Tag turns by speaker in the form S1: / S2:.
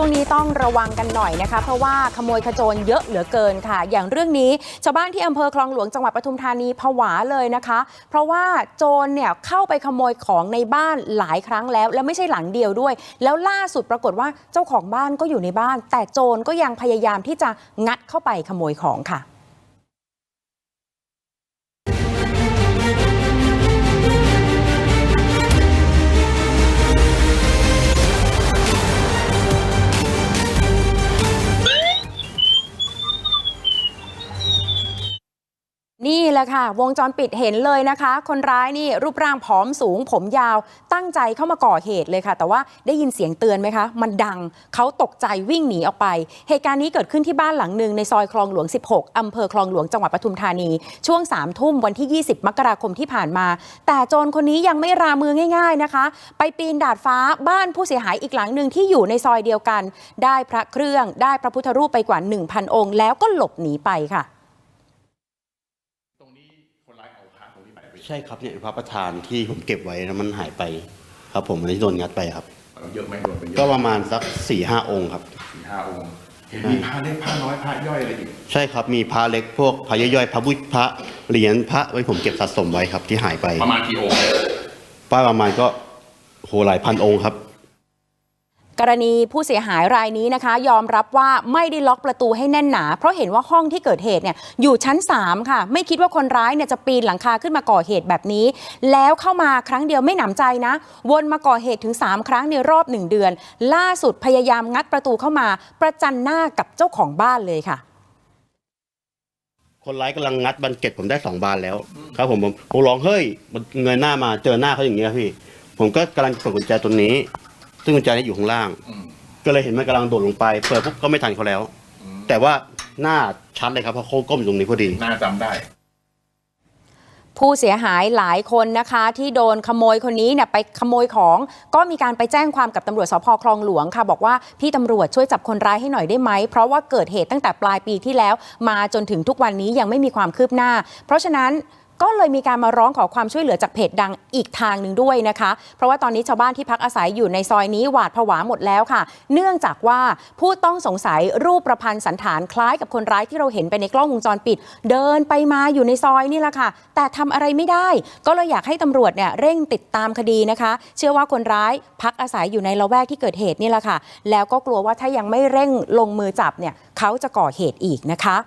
S1: ช่วงนี้ต้องระวังกันหน่อยนะคะ เพราะว่าขโมยขโจรเยอะเหลือเกินค่ะ อย่างเรื่องนี้ชาวบ้านที่อำเภอคลองหลวงจังหวัดปทุมธานีผวาเลยนะคะ เพราะว่าโจรเนี่ยเข้าไปขโมยของในบ้านหลายครั้งแล้ว และไม่ใช่หลังเดียวด้วย แล้วล่าสุดปรากฏว่าเจ้าของบ้านก็อยู่ในบ้าน แต่โจรก็ยังพยายามที่จะงัดเข้าไปขโมยของค่ะ นี่แหละค่ะ วงจรปิดเห็นเลยนะคะ คนร้ายนี่รูปร่างผอมสูง ผมยาวตั้งใจเข้ามาก่อเหตุเลยค่ะ แต่ว่าได้ยินเสียงเตือนไหมคะ มันดังเขาตกใจวิ่งหนีออกไป เหตุการณ์นี้เกิดขึ้นที่บ้านหลังหนึ่งในซอยคลองหลวง 16อำเภอคลองหลวงจังหวัดปทุมธานี ช่วง3ามทุ่มวันที่ 20 มกราคมที่ผ่านมา แต่โจรคนนี้ยังไม่รามือง่าย ๆนะคะ ไปปีนดาดฟ้าบ้านผู้เสียหายอีกหลังหนึ่งที่อยู่ในซอยเดียวกัน ได้พระเครื่องได้พระพุทธรูปไปกว่า 1,000 องค์ แล้วก็หลบหนีไปค่ะ
S2: ตรงนี้คนร้ายเอาพระตรงนี้ไป
S3: ใช่ครับเนี่ยพระประธานที่ผมเก็บไว้นะมันหายไป ครับผมอันนี้โดนงัดไปครับ
S2: เอาเยอะไหมโดนไปเย
S3: ก็
S2: อะ
S3: ประมาณสักสี่ห้าองค์ครับ
S2: สี่ห้าองค์เห็นมีพระเล็กพระน้อยพระย่อยอะไรอีก
S3: ใช่ครับมีพระเล็กพวกพระย่อยๆพระบุญพระเหรียญพระไว้ผมเก็บสะสมไว้ครับที่หายไป
S2: ประมาณกี่องค์
S3: ป้าประมาณก็โหหลายพันองค์ครับ
S1: กรณีผู้เสียหายรายนี้นะคะ ยอมรับว่าไม่ได้ล็อกประตูให้แน่นหนา เพราะเห็นว่าห้องที่เกิดเหตุเนี่ยอยู่ชั้น 3 ค่ะ ไม่คิดว่าคนร้ายเนี่ยจะปีนหลังคาขึ้นมาก่อเหตุแบบนี้ แล้วเข้ามาครั้งเดียวไม่หนำใจนะ วนมาก่อเหตุถึง 3 ครั้งในรอบ 1 เดือน ล่าสุดพยายามงัดประตูเข้ามา ประจันหน้ากับเจ้าของบ้านเลยค่ะ
S3: คนร้ายกำลังงัดบันเก็ตผมได้สองบานแล้ว ครับผมผมผมร้องเฮ้ยมันเงยหน้ามาเจอหน้าเขาอย่างเงี้ยพี่ ผมก็กำลังกดกุญแจตัวนี้ ซึ่งกุญแจนี้อยู่ข้างล่าง
S2: อืม
S3: ก็เลยเห็นมันกำลังโดดลงไป เปิดปุ๊บก็ไม่ทันเขาแล้ว
S2: อืม
S3: แต่ว่าหน้าชัดเลยครับเพราะเขาก้มอยู่ตรงนี้พอดี
S2: น่าจำได้
S1: ผู้เสียหายหลายคนนะคะที่โดนขโมยคนนี้เนี่ยไปขโมยของ ก็มีการไปแจ้งความกับตำรวจสพคลองหลวงค่ะ บอกว่าพี่ตำรวจช่วยจับคนร้ายให้หน่อยได้ไหม เพราะว่าเกิดเหตุตั้งแต่ปลายปีที่แล้ว มาจนถึงทุกวันนี้ยังไม่มีความคืบหน้า เพราะฉะนั้น ก็เลยมีการมาร้องขอความช่วยเหลือจากเพจดังอีกทางหนึ่งด้วยนะคะ เพราะว่าตอนนี้ชาวบ้านที่พักอาศัยอยู่ในซอยนี้หวาดผวาหมดแล้วค่ะ เนื่องจากว่าผู้ต้องสงสัยรูปประพันธ์สันฐานคล้ายกับคนร้ายที่เราเห็นไปในกล้องวงจรปิด เดินไปมาอยู่ในซอยนี่แหละค่ะ แต่ทำอะไรไม่ได้ ก็เลยอยากให้ตำรวจเนี่ยเร่งติดตามคดีนะคะ เชื่อว่าคนร้ายพักอาศัยอยู่ในละแวกที่เกิดเหตุนี่แหละค่ะ แล้วก็กลัวว่าถ้ายังไม่เร่งลงมือจับเนี่ยเขาจะก่อเหตุอีกนะคะ